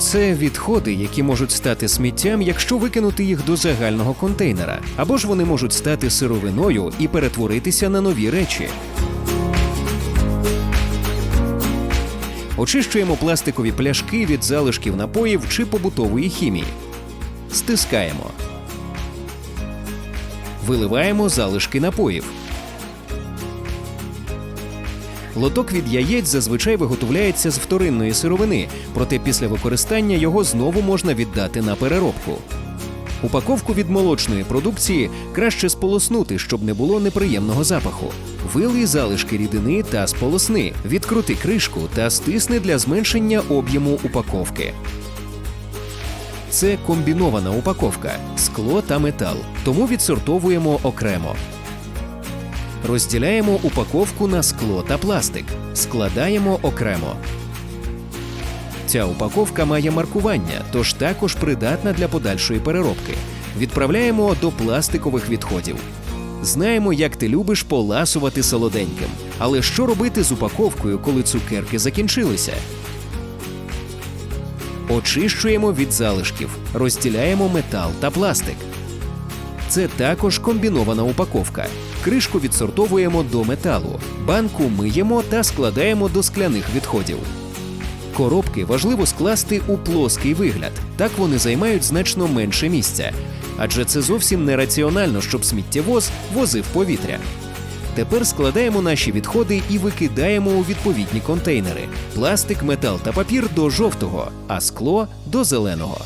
Це відходи, які можуть стати сміттям, якщо викинути їх до загального контейнера, або ж вони можуть стати сировиною і перетворитися на нові речі. Очищуємо пластикові пляшки від залишків напоїв чи побутової хімії. Стискаємо. Виливаємо залишки напоїв. Лоток від яєць зазвичай виготовляється з вторинної сировини, проте після використання його знову можна віддати на переробку. Упаковку від молочної продукції краще сполоснути, щоб не було неприємного запаху. Вилий залишки рідини та сполосни, відкрути кришку та стисни для зменшення об'єму упаковки. Це комбінована упаковка скло та метал, тому відсортовуємо окремо. Розділяємо упаковку на скло та пластик, складаємо окремо. Ця упаковка має маркування, тож також придатна для подальшої переробки. Відправляємо до пластикових відходів. Знаємо, як ти любиш поласувати солоденьким. Але що робити з упаковкою, коли цукерки закінчилися? Очищуємо від залишків, розділяємо метал та пластик. Це також комбінована упаковка. Кришку відсортовуємо до металу, банку миємо та складаємо до скляних відходів. Коробки важливо скласти у плоский вигляд, так вони займають значно менше місця, адже це зовсім нераціонально, щоб сміттєвоз возив повітря. Тепер складаємо наші відходи і викидаємо у відповідні контейнери: пластик, метал та папір до жовтого, а скло до зеленого.